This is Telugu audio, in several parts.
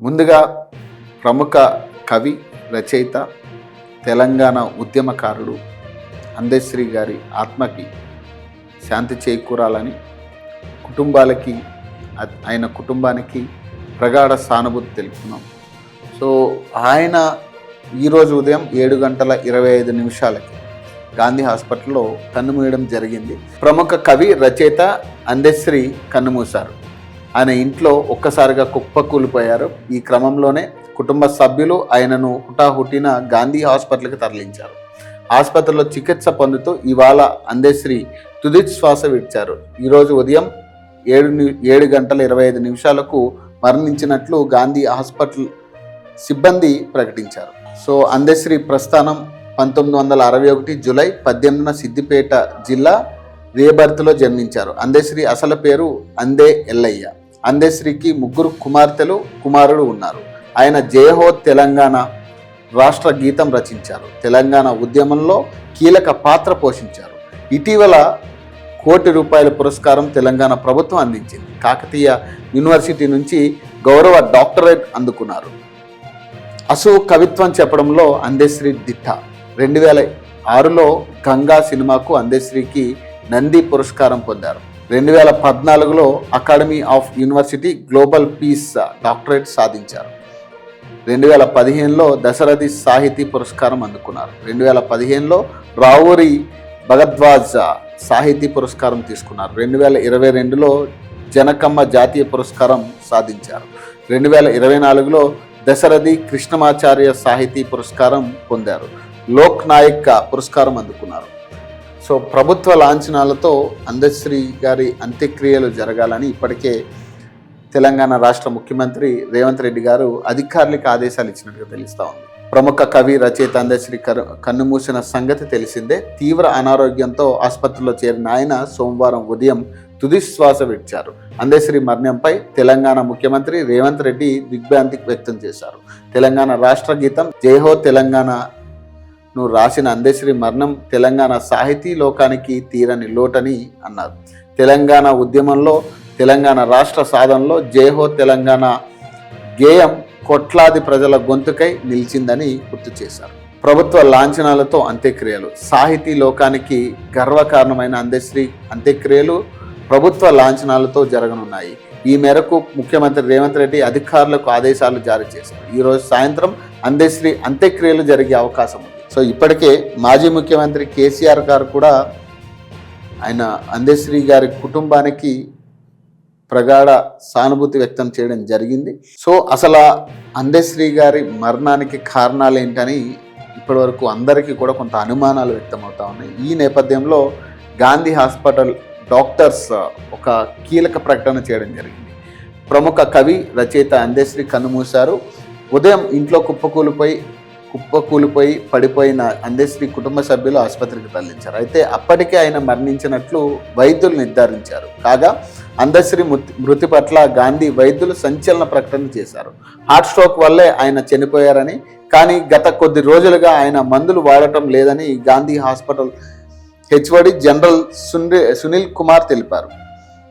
ముందుగా ప్రముఖ కవి రచయిత తెలంగాణ ఉద్యమకారుడు అందశ్రీ గారి ఆత్మకి శాంతి చేకూరాలని కుటుంబాలకి ఆయన కుటుంబానికి ప్రగాఢ సానుభూతి తెలుపుతున్నాం సో ఆయన ఈరోజు ఉదయం ఏడు గంటల ఇరవై ఐదు నిమిషాలకి గాంధీ హాస్పిటల్లో కన్నుమూయడం జరిగింది. ప్రముఖ కవి రచయిత అందశ్రీ కన్నుమూశారు. ఆయన ఇంట్లో ఒక్కసారిగా కుప్పకూలిపోయారు. ఈ క్రమంలోనే కుటుంబ సభ్యులు ఆయనను హుటాహుటిన గాంధీ హాస్పిటల్కి తరలించారు. ఆసుపత్రిలో చికిత్స పొందుతూ ఇవాళ అందశ్రీ తుది శ్వాస విడిచారు. ఈరోజు ఉదయం ఏడు ఏడు గంటల ఇరవై ఐదు నిమిషాలకు మరణించినట్లు గాంధీ హాస్పిటల్ సిబ్బంది ప్రకటించారు. సో అందశ్రీ ప్రస్థానం పంతొమ్మిది వందల అరవై ఒకటి జూలై పద్దెనిమిదిన సిద్దిపేట జిల్లా రేబర్త్లో జన్మించారు. అందశ్రీ అసలు పేరు అందే ఎల్లయ్య. అందశ్రీకి ముగ్గురు కుమార్తెలు కుమారుడు ఉన్నారు. ఆయన జయహో తెలంగాణ రాష్ట్ర గీతం రచించారు. తెలంగాణ ఉద్యమంలో కీలక పాత్ర పోషించారు. ఇటీవల కోటి రూపాయల పురస్కారం తెలంగాణ ప్రభుత్వం అందించింది. కాకతీయ యూనివర్సిటీ నుంచి గౌరవ డాక్టరేట్ అందుకున్నారు. అసు కవిత్వం చెప్పడంలో అందశ్రీ దిట్ట. రెండు వేల ఆరులో గంగా సినిమాకు అందశ్రీకి నంది పురస్కారం పొందారు. రెండు వేల పద్నాలుగులో academy of university global peace doctorate సాధించారు. రెండు వేల పదిహేనులో దశరథి సాహితీ పురస్కారం అందుకున్నారు. రెండు వేల పదిహేనులో రావూరి భగద్వాజ్ సాహితీ పురస్కారం తీసుకున్నారు. రెండు వేల ఇరవై రెండులో జనకమ్మ జాతీయ పురస్కారం సాధించారు. రెండు వేల ఇరవై నాలుగులో దశరథి కృష్ణమాచార్య సాహితీ పురస్కారం పొందారు. లోక్ నాయక్ పురస్కారం అందుకున్నారు. సో ప్రభుత్వ లాంఛనాలతో అందశ్రీ గారి అంత్యక్రియలు జరగాలని ఇప్పటికే తెలంగాణ రాష్ట్ర ముఖ్యమంత్రి రేవంత్ రెడ్డి గారు అధికారులకు ఆదేశాలు ఇచ్చినట్టుగా తెలుస్తా ఉంది. ప్రముఖ కవి రచయిత అందశ్రీ కరు కన్నుమూసిన సంగతి తెలిసిందే. తీవ్ర అనారోగ్యంతో ఆసుపత్రిలో చేరిన ఆయన సోమవారం ఉదయం తుదిశ్వాస విడిచారు. అందశ్రీ మరణంపై తెలంగాణ ముఖ్యమంత్రి రేవంత్ రెడ్డి దిగ్భ్రాంతి వ్యక్తం చేశారు. తెలంగాణ రాష్ట్ర గీతం జయహో తెలంగాణ నువ్వు రాసిన అందశ్రీ మరణం తెలంగాణ సాహితీ లోకానికి తీరని లోటని అన్నారు. తెలంగాణ ఉద్యమంలో తెలంగాణ రాష్ట్ర సాధనలో జయహో తెలంగాణ గేయం కొట్లాది ప్రజల గొంతుకై నిలిచిందని గుర్తు చేశారు. ప్రభుత్వ లాంఛనాలతో అంత్యక్రియలు సాహితీ లోకానికి గర్వకారణమైన అందశ్రీ అంత్యక్రియలు ప్రభుత్వ లాంఛనాలతో జరగనున్నాయి. ఈ మేరకు ముఖ్యమంత్రి రేవంత్ రెడ్డి అధికారులకు ఆదేశాలు జారీ చేశారు. ఈరోజు సాయంత్రం అందశ్రీ అంత్యక్రియలు జరిగే అవకాశం ఉంది. సో ఇప్పటికే మాజీ ముఖ్యమంత్రి కేసీఆర్ గారు కూడా ఆయన అందశ్రీ గారి కుటుంబానికి ప్రగాఢ సానుభూతి వ్యక్తం చేయడం జరిగింది. సో అసలు అందశ్రీ గారి మరణానికి కారణాలు ఏంటని ఇప్పటివరకు అందరికీ కూడా కొంత అనుమానాలు వ్యక్తమవుతా ఉన్నాయి. ఈ నేపథ్యంలో గాంధీ హాస్పిటల్ డాక్టర్స్ ఒక కీలక ప్రకటన చేయడం జరిగింది. ప్రముఖ కవి రచయిత అందశ్రీ కన్నుమూశారు. ఉదయం ఇంట్లో కుప్పకూలిపోయి కుప్పకూలిపోయి పడిపోయిన అందశ్రీ కుటుంబ సభ్యులు ఆసుపత్రికి తరలించారు. అయితే అప్పటికే ఆయన మరణించినట్లు వైద్యులు నిర్ధారించారు. కాగా అందశ్రీ మృతి మృతి పట్ల గాంధీ వైద్యులు సంచలన ప్రకటన చేశారు. హార్ట్ స్ట్రోక్ వల్లే ఆయన చనిపోయారని కానీ గత కొద్ది రోజులుగా ఆయన మందులు వాడటం లేదని గాంధీ హాస్పిటల్ హెచ్ఓడి జనరల్ సుని సునీల్ కుమార్ తెలిపారు.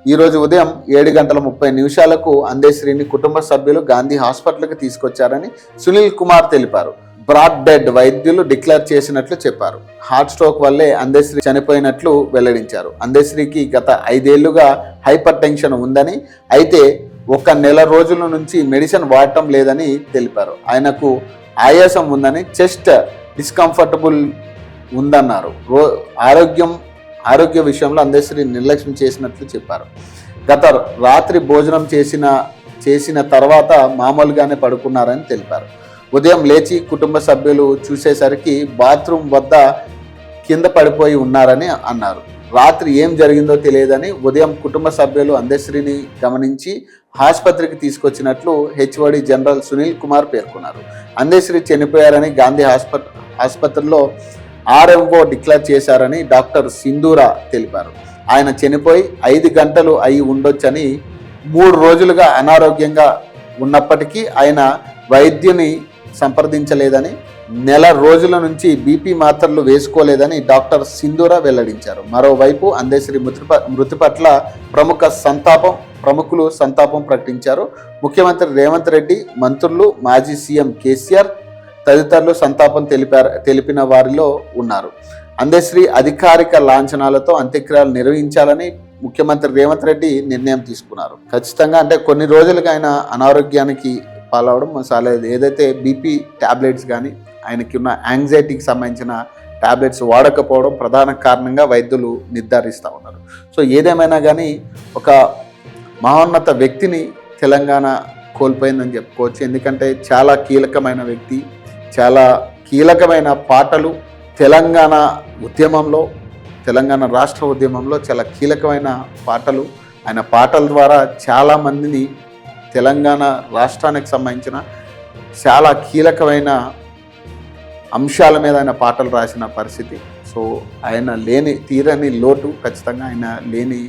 ఈరోజు ఉదయం ఏడు గంటల ముప్పై నిమిషాలకు అందేశ్రీని కుటుంబ సభ్యులు గాంధీ హాస్పిటల్కి తీసుకొచ్చారని సునీల్ కుమార్ తెలిపారు. బ్రాడ్ డెడ్ వైద్యులు డిక్లేర్ చేసినట్లు చెప్పారు. హార్ట్ స్ట్రోక్ వల్లే అందశ్రీ చనిపోయినట్లు వెల్లడించారు. అందశ్రీకి గత ఐదేళ్ళుగా హైపర్ టెన్షన్ ఉందని అయితే ఒక నెల రోజుల నుంచి మెడిసిన్ వాడటం లేదని తెలిపారు. ఆయనకు ఆయాసం ఉందని చెస్ట్ డిస్కంఫర్టబుల్ ఉందన్నారు. రో ఆరోగ్యం ఆరోగ్య విషయంలో అందశ్రీ నిర్లక్ష్యం చేసినట్లు చెప్పారు. గత రాత్రి భోజనం చేసిన చేసిన తర్వాత మామూలుగానే పడుకున్నారని తెలిపారు. ఉదయం లేచి కుటుంబ సభ్యులు చూసేసరికి బాత్రూమ్ వద్ద కింద పడిపోయి ఉన్నారని అన్నారు. రాత్రి ఏం జరిగిందో తెలియదని ఉదయం కుటుంబ సభ్యులు అందశ్రీని గమనించి ఆసుపత్రికి తీసుకొచ్చినట్లు హెచ్ఓడి జనరల్ సునీల్ కుమార్ పేర్కొన్నారు. అందశ్రీ చనిపోయారని గాంధీ హాస్పట ఆసుపత్రిలో ఆర్ఎంఓ డిక్లేర్ చేశారని డాక్టర్ సింధూరా తెలిపారు. ఆయన చనిపోయి ఐదు గంటలు అయి ఉండొచ్చని మూడు రోజులుగా అనారోగ్యంగా ఉన్నప్పటికీ ఆయన వైద్యుని సంప్రదించలేదని నెల రోజుల నుంచి బీపీ మాత్రలు వేసుకోలేదని డాక్టర్ సింధూరా వెల్లడించారు. మరోవైపు అందశ్రీ మృతి మృతి పట్ల ప్రముఖ సంతాపం ప్రముఖులు సంతాపం ప్రకటించారు. ముఖ్యమంత్రి రేవంత్ రెడ్డి మంత్రులు మాజీ సీఎం కేసీఆర్ తదితరులు సంతాపం తెలిపారు తెలిపిన వారిలో ఉన్నారు. అందశ్రీ అధికారిక లాంఛనాలతో అంత్యక్రియలు నిర్వహించాలని ముఖ్యమంత్రి రేవంత్ రెడ్డి నిర్ణయం తీసుకున్నారు. ఖచ్చితంగా అంటే కొన్ని రోజులుగా ఆయన ఫాలో అవడం చాలా ఏదైతే బీపీ ట్యాబ్లెట్స్ కానీ ఆయనకి ఉన్న యాంగ్జైటీకి సంబంధించిన టాబ్లెట్స్ వాడకపోవడం ప్రధాన కారణంగా వైద్యులు నిర్ధారిస్తూ ఉన్నారు. సో ఏదేమైనా కానీ ఒక మహోన్నత వ్యక్తిని తెలంగాణ కోల్పోయిందని చెప్పుకోవచ్చు. ఎందుకంటే చాలా కీలకమైన వ్యక్తి చాలా కీలకమైన పాటలు తెలంగాణ ఉద్యమంలో తెలంగాణ రాష్ట్ర ఉద్యమంలో చాలా కీలకమైన పాటలు. ఆయన పాటల ద్వారా చాలామందిని తెలంగాణ రాష్ట్రానికి సంబంధించిన చాలా కీలకమైన అంశాల మీద ఆయన పాటలు రాసిన పరిస్థితి. సో ఆయన లేని తీరని లోటు ఖచ్చితంగా ఆయన లేని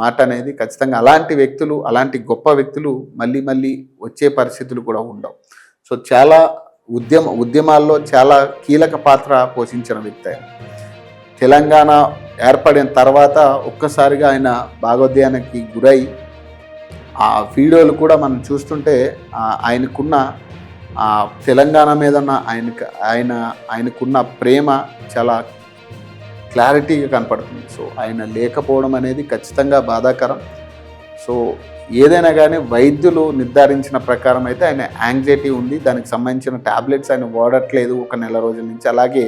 మాట అనేది ఖచ్చితంగా అలాంటి వ్యక్తులు అలాంటి గొప్ప వ్యక్తులు మళ్ళీ మళ్ళీ వచ్చే పరిస్థితులు కూడా ఉండవు. సో చాలా ఉద్యమ ఉద్యమాల్లో చాలా కీలక పాత్ర పోషించిన వ్యక్తి ఆయన. తెలంగాణ ఏర్పడిన తర్వాత ఒక్కసారిగా ఆయన భాగోద్యానికి గురై ఆ వీడియోలు కూడా మనం చూస్తుంటే ఆయనకున్న ఆ తెలంగాణ మీద ఉన్న ఆయనకు ఆయన ఆయనకున్న ప్రేమ చాలా క్లారిటీగా కనపడుతుంది. సో ఆయన లేకపోవడం అనేది ఖచ్చితంగా బాధాకరం. సో ఏదైనా కానీ వైద్యులు నిర్ధారించిన ప్రకారం అయితే ఆయన యాంగ్జైటీ ఉంది. దానికి సంబంధించిన ట్యాబ్లెట్స్ ఆయన వాడట్లేదు ఒక నెల రోజుల నుంచి. అలాగే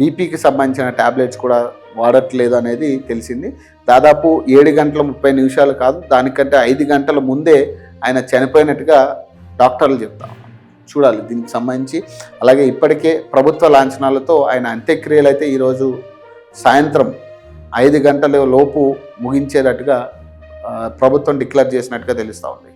బీపీకి సంబంధించిన ట్యాబ్లెట్స్ కూడా వాడట్లేదు అనేది తెలిసింది. దాదాపు ఏడు గంటల ముప్పై నిమిషాలు కాదు దానికంటే ఐదు గంటల ముందే ఆయన చనిపోయినట్టుగా డాక్టర్లు చెప్తాం చూడాలి దీనికి సంబంధించి. అలాగే ఇప్పటికే ప్రభుత్వ లాంఛనాలతో ఆయన అంత్యక్రియలు అయితే ఈరోజు సాయంత్రం ఐదు గంటల లోపు ముగించేటట్టుగా ప్రభుత్వం డిక్లేర్ చేసినట్టుగా తెలుస్తూ ఉంది.